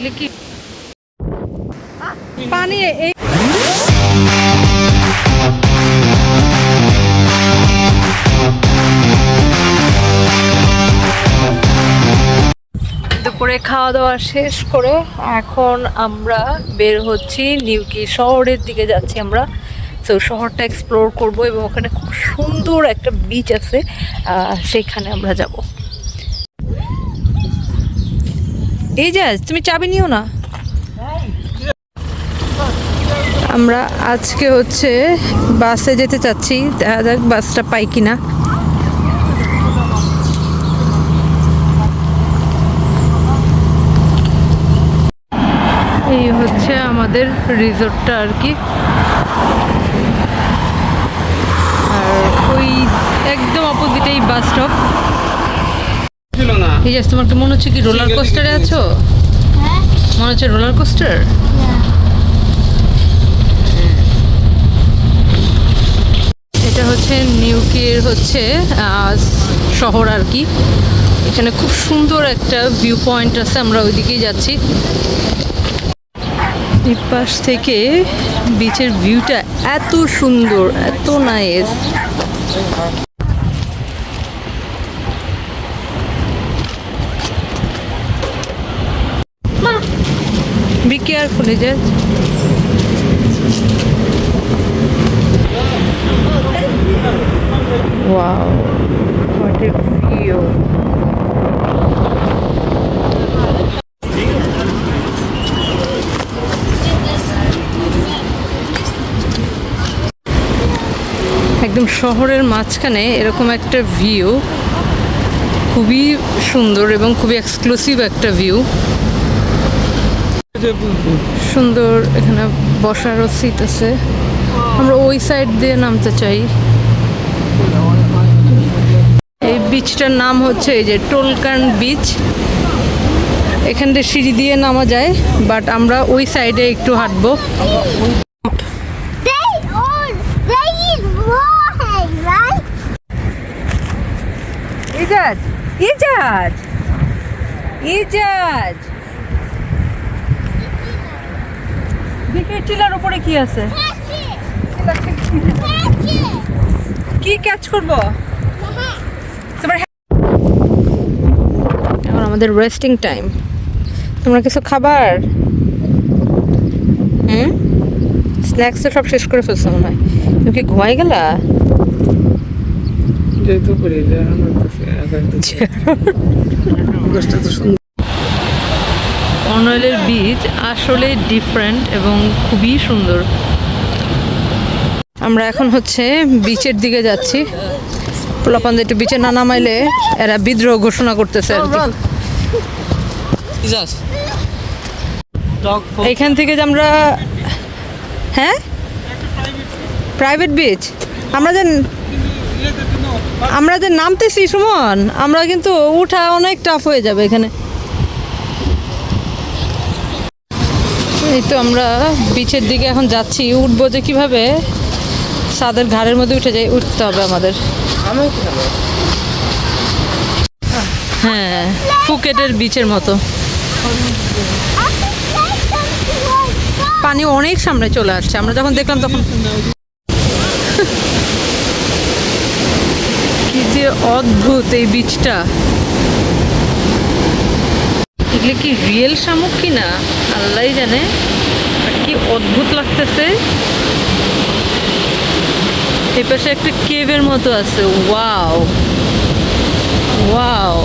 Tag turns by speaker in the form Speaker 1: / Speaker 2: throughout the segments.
Speaker 1: এগুলো কি? পানি এই দুপুরে খাওয়া দাওয়া শেষ করে এখন আমরা বের হচ্ছি নিউকি শহরের দিকে যাচ্ছি আমরা। তো শহরটা এক্সপ্লোর করব এবং ওখানে খুব সুন্দর একটা বিচ আছে। সেখানে আমরা যাব। এই যে, তুমি চাবি নিও না। আমরা আজকে হচ্ছে বাসে যেতে চাচ্ছি, দেখা যাক বাসটা পাই কিনা। এই হচ্ছে আমাদের রিসোর্টটা আর কি। আর ওই একদম অপোজিটেই বাস স্টপ এই যে তোমার কি মনে হচ্ছে কি রোলার কোস্টারে আছো?
Speaker 2: হ্যাঁ।
Speaker 1: মনে হচ্ছে রোলার কোস্টার এটা হচ্ছে নিউকির হচ্ছে শহর আর কি। এখানে খুব সুন্দর একটা ভিউ পয়েন্ট আছে আমরা ওইদিকেই যাচ্ছি। এই পাশ থেকে বিচের ভিউটা এত সুন্দর এত nice Be careful, Ijaz. Wow, what a view. একদম শহরের মাঝখানে এরকম একটা ভিউ খুবই সুন্দর এবং খুবই এক্সক্লুসিভ একটা ভিউ সুন্দর এখানে বসারও সিট আছে। আমরা ওই সাইড দিয়ে নামতে চাই। এই বিচটার নাম হচ্ছে এই যে টোলকান বিচ এখান থেকে সিঁড়ি দিয়ে নামা যায় বাট আমরা ওই সাইডে একটু হাঁটবো। ইজাজ ইজাজ ইজাজ। দেখে টিলার উপরে কি আছে! কি ক্যাচ করব? এখন আমাদের রেস্টিং টাইম তোমরা কিছু খাবার? হুম? স্ন্যাক্স তো সব শেষ করে ফেলছো মনে হয়। তুমি কি ঘুমাই গেলা?
Speaker 3: যেহেতু করে আকাশটা তো সুন্দর।
Speaker 1: অনয়েলের বীজ আসলে ডিফারেন্ট এবং খুবই সুন্দর। আমরা এখন হচ্ছে বিচের দিকে যাচ্ছি। পোলাপান একটু বিচে না নামাইলে এরা বিদ্রোহ ঘোষণা করতেছে আর কি। থেকে যে আমরা হ্যাঁ? প্রাইভেট বিচ আমরা যে আমরা যে নামতেছি সুমন আমরা কিন্তু উঠা অনেক টাফ হয়ে যাবে এখানে। এই তো আমরা বিচের দিকে এখন যাচ্ছি। উঠবো যে কীভাবে? সাদের ঘাড়ের মধ্যে উঠে যাই উঠতে হবে আমাদের। হ্যাঁ ফুকেটের বিচের মতো। পানি অনেক সামনে চলে আসছে। আমরা যখন দেখলাম তখন কি যে অদ্ভুত এই বীজটা এগুলো কি রিয়েল শামুক কি না? আল্লাহ জানে। আর কি অদ্ভুত লাগতেছে। এই পাশে একটা কেভের মতো আছে। ওয়াও। ওয়াও।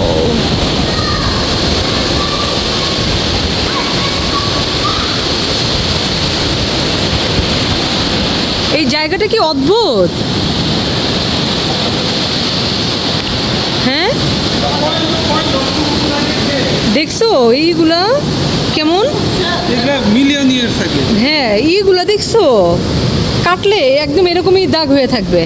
Speaker 1: এই জায়গাটা কি অদ্ভুত হ্যাঁ দেখছ? এইগুলা কেমন?
Speaker 3: মিলিয়ন
Speaker 1: হ্যাঁ এইগুলা দেখছ? কাটলে একদম এরকমই দাগ হয়ে থাকবে।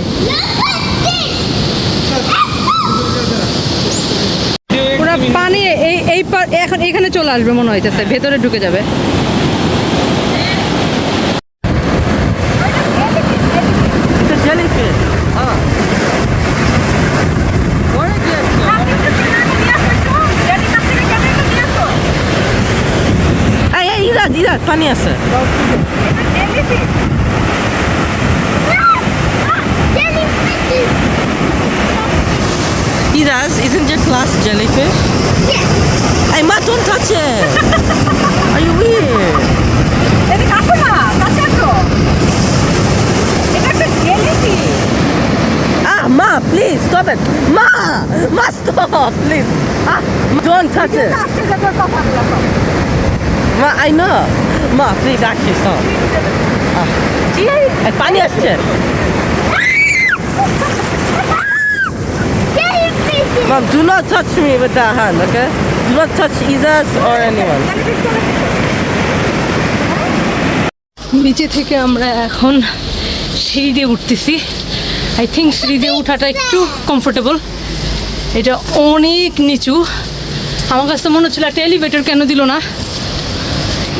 Speaker 1: ওরা পানি এই এই এখন এখানে চলে আসবে মনে হইতেছে ভেতরে ঢুকে যাবে।
Speaker 4: পানি আছে Iraj isn't your class jellyfish? Hey, Ma, don't touch it! Are you weird?
Speaker 1: এদিকে আসো না কাছে আসো এটা একটা jellyfish
Speaker 4: Ah, Ma, please, stop it! Ma! Ma, stop, please! Ah, don't touch it!
Speaker 1: আসছে যে তোর কথা বলা
Speaker 4: Ma, I know! Please, actually, stop! পানি আসছে! Mom, do not touch me with that hand, okay? Do not touch Izaz or anyone.
Speaker 1: নিচে থেকে আমরা এখন সিঁড়ি দিয়ে উঠতেছি আই থিঙ্ক সিঁড়ি দিয়ে উঠাটা একটু কমফোর্টেবল এটা অনেক নিচু আমার কাছে মনে হচ্ছিল একটা এলিভেটর কেন দিল না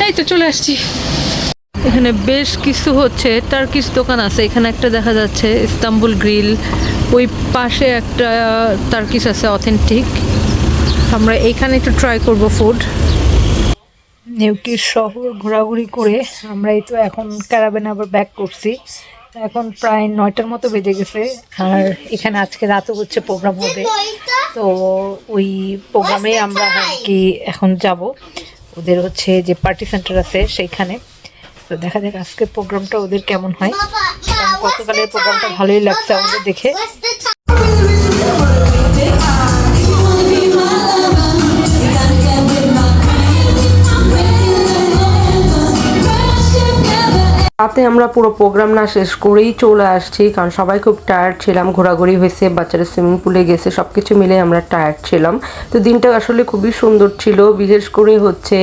Speaker 1: এই তো চলে আসছি। এখানে বেশ কিছু হচ্ছে টার্কিশ দোকান আছে। এখানে একটা দেখা যাচ্ছে ইস্তাম্বুল গ্রিল ওই পাশে একটা টার্কিশ আছে অথেন্টিক আমরা এইখানে একটু ট্রাই করব ফুড নিউকির শহর ঘোরাঘুরি করে আমরা এই তো এখন ক্যারাবেন আবার ব্যাক করছি। এখন প্রায় নয়টার মতো বেজে গেছে। আর এখানে আজকে রাতও হচ্ছে প্রোগ্রাম হবে। তো ওই প্রোগ্রামে আমরা আর কি এখন যাব। ওদের হচ্ছে যে পার্টি সেন্টার আছে সেইখানে। তো দেখা যাক আজকের প্রোগ্রামটা ওদের কেমন হয়। কারণ গতকালের প্রোগ্রামটা ভালোই লাগছে আমাদের দেখে।
Speaker 5: রাতে আমরা পুরো প্রোগ্রাম না শেষ করেই চলে আসছি, কারণ সবাই খুব টায়ার্ড ছিলাম, ঘোরাঘুরি হয়েছে, বাচ্চারা সুইমিং পুলে গেছে সব কিছু মিলে আমরা টায়ার্ড ছিলাম। তো দিনটা আসলে খুবই সুন্দর ছিল, বিশেষ করে হচ্ছে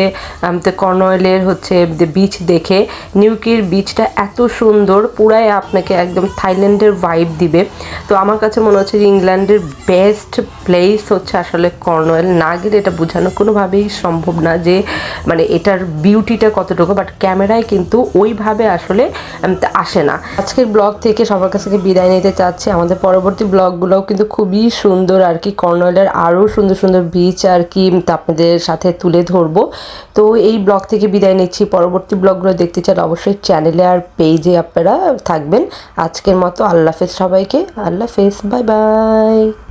Speaker 5: কর্নওয়েলের হচ্ছে বিচ দেখে। নিউকির বিচটা এত সুন্দর, পুরাই আপনাকে একদম থাইল্যান্ডের ভাইব দিবে। তো আমার কাছে মনে হচ্ছে যে ইংল্যান্ডের বেস্ট প্লেস হচ্ছে আসলে কর্নওয়েল না গেলে এটা বোঝানো কোনোভাবেই সম্ভব না যে মানে এটার বিউটিটা কতটুকু বাট ক্যামেরায় কিন্তু ওইভাবে আসলে তা আসে না। আজকের ব্লগ থেকে সবার কাছ থেকে বিদায় নিতে চাচ্ছি। আমাদের পরবর্তী ব্লগগুলোও কিন্তু খুবই সুন্দর আর কি, কর্নওয়েলের আরও সুন্দর সুন্দর বিচ আর কি আপনাদের সাথে তুলে ধরবো। তো এই ব্লগ থেকে বিদায় নিচ্ছি। পরবর্তী ব্লগগুলো দেখতে চান অবশ্যই চ্যানেলে আর পেজে আপনারা থাকবেন। আজকের মতো আল্লাহ হাফেজ সবাইকে। আল্লাহ হাফেজ। Bye bye